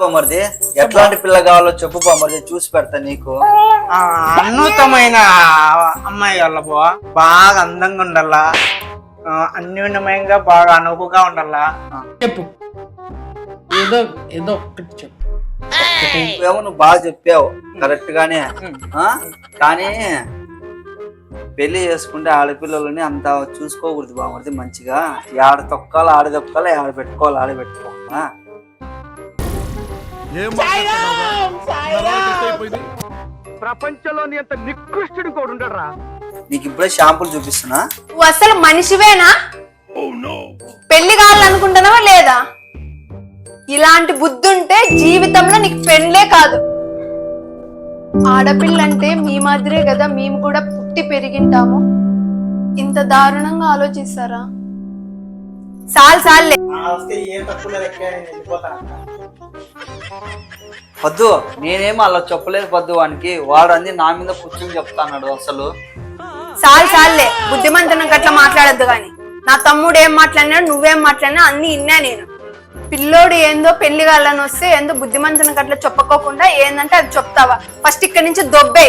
బామర్ది. ఎట్లాంటి పిల్ల కావాలో చెప్పు బామర్ది చూసి పెడతా నీకు. ఆ, అన్యూతమైన అమ్మాయి వాళ్ళ బో బాగా అందంగా ఉండాలా? అన్యూన్యమయంగా బాగా అనువుగా ఉండాలా? చెప్పు. ఏదో ఏదో ఒకటి చెప్పు. నువ్వేమో నువ్వు బాగా చెప్పావు. కరెక్ట్ గానే? కానీ పెళ్ళి చేసుకుంటే ఆడపిల్లలని అంత చూసుకోకూడదు బామర్ది మంచిగా. ఆడ తొక్కాలి ఆడ తొక్కాలి ఆడ పెట్టుకోవాలి ఆడ పెట్టుకోవాలా ఏం. ప్రపంచంలోని అంత నికృష్టుడు కూడా ఉండరా నీకు ఇప్పుడే షాంపూలు చూపిస్తున్నా. నువ్వు అసలు మనిషివేనా? పెళ్ళి కావాలనుకుంటున్నావా లేదా? ఇలాంటి బుద్ధి ఉంటే జీవితంలో నీకు పెళ్ళే కాదు. ఆడపిల్లంటే మీ మాదిరే కదా మేము కూడా పుట్టి పెరిగింటాము. ఇంత దారుణంగా ఆలోచిస్తారా? సాల్ సాల్లే వద్దు నేనేం అలా చెప్పలేదు వద్దు వానికి. వాడు అన్ని నా మీద కూర్చొని చెప్తాన్నాడు అసలు. చాలు చాలులే బుద్ధిమంతనం గట్లా మాట్లాడద్దు కానీ నా తమ్ముడు ఏం మాట్లాడినాడు నువ్వేం మాట్లాడినా అన్ని ఇన్నా నేను. పిల్లోడు ఏందో పెళ్ళి కాలని వస్తే ఏందో బుద్ధిమంతనం గట్లా చెప్పుకోకుండా ఏందంటే అది చెప్తావా? ఫస్ట్ ఇక్కడి నుంచి దొబ్బే.